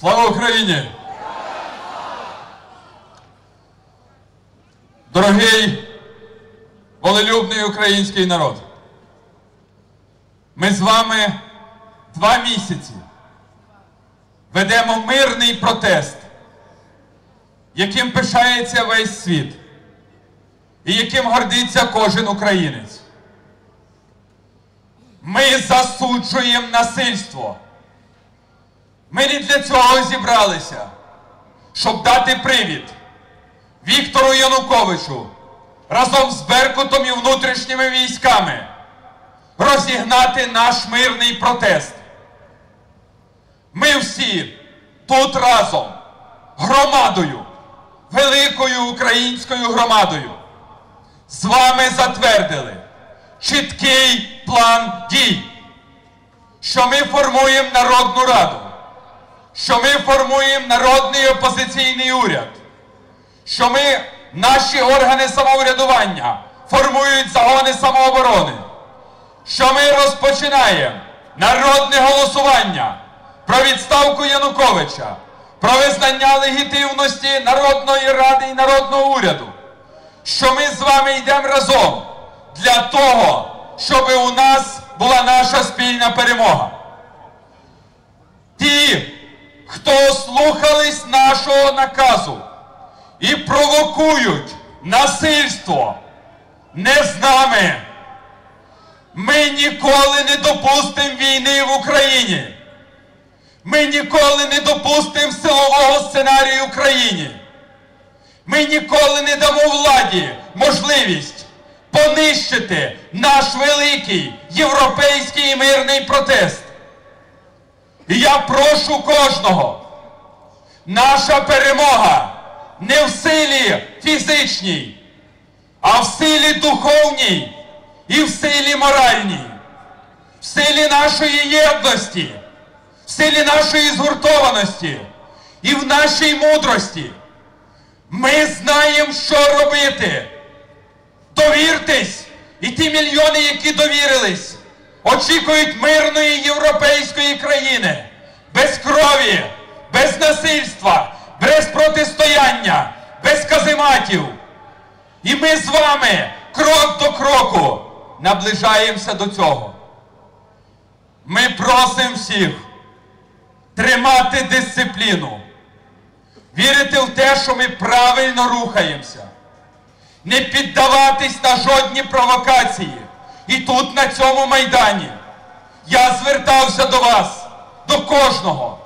Слава Україні! Дорогий волелюбний український народ! Ми з вами два місяці ведемо мирний протест, яким пишається весь світ і яким гордиться кожен українець. Ми засуджуємо насильство. Ми не для цього зібралися, щоб дати привід Віктору Януковичу разом з Беркутом і внутрішніми військами розігнати наш мирний протест. Ми всі тут разом, громадою, великою українською громадою, з вами затвердили чіткий план дій, що ми формуємо Народну Раду, що ми формуємо народний опозиційний уряд, що ми, наші органи самоврядування формують загони самооборони, що ми розпочинаємо народне голосування про відставку Януковича, про визнання легітимності Народної Ради і народного уряду, що ми з вами йдемо разом для того, щоб у нас була наша спільна перемога. Ті, хто слухались нашого наказу і провокують насильство, не з нами. Ми ніколи не допустимо війни в Україні. Ми ніколи не допустимо силового сценарію в Україні. Ми ніколи не дамо владі можливість понищити наш великий європейський мирний протест. І я прошу кожного, наша перемога не в силі фізичній, а в силі духовній і в силі моральній, в силі нашої єдності, в силі нашої згуртованості і в нашій мудрості. Ми знаємо, що робити. Довіртесь! І ті мільйони, які довірились, очікують мирної європейської країни, без крові, без насильства, без протистояння, без казематів. І ми з вами крок до кроку наближаємося до цього. Ми просимо всіх тримати дисципліну, вірити в те, що ми правильно рухаємося, не піддаватись на жодні провокації. І тут, на цьому майдані, я звертався до вас, до кожного.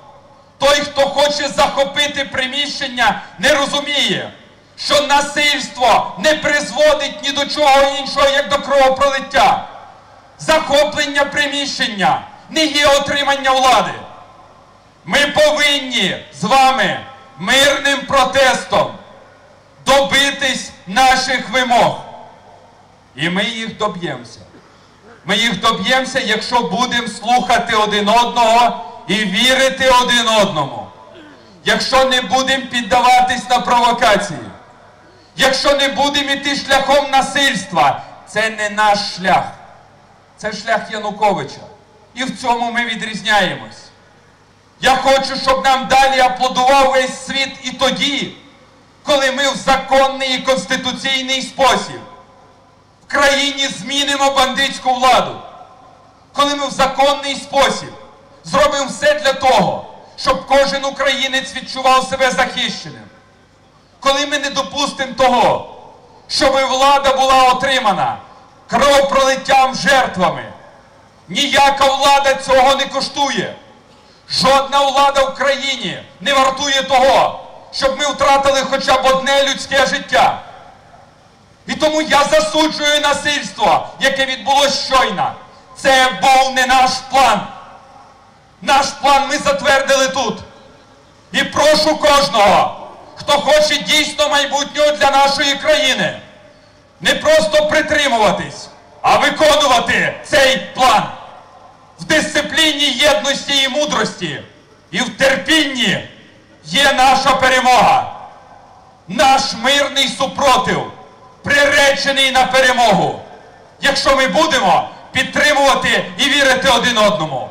Той, хто хоче захопити приміщення, не розуміє, що насильство не призводить ні до чого іншого, як до кровопролиття. Захоплення приміщення не є отримання влади. Ми повинні з вами мирним протестом добитись наших вимог. І ми їх доб'ємося. Ми їх доб'ємося, якщо будемо слухати один одного і вірити один одному. Якщо не будемо піддаватись на провокації, якщо не будемо йти шляхом насильства, це не наш шлях. Це шлях Януковича. І в цьому ми відрізняємось. Я хочу, щоб нам далі аплодував весь світ і тоді, коли ми в законний і конституційний спосіб країні змінимо бандитську владу, коли ми в законний спосіб зробимо все для того, щоб кожен українець відчував себе захищеним, коли ми не допустимо того, щоб влада була отримана кровопролиттям жертвами. Ніяка влада цього не коштує. Жодна влада в країні не вартує того, щоб ми втратили хоча б одне людське життя. І тому я засуджую насильство, яке відбулося щойно. Це був не наш план. Наш план ми затвердили тут. І прошу кожного, хто хоче дійсно майбутнього для нашої країни, не просто притримуватись, а виконувати цей план в дисципліні єдності і мудрості, і в терпінні є наша перемога, наш мирний супротив, приречений на перемогу, якщо ми будемо підтримувати і вірити один одному.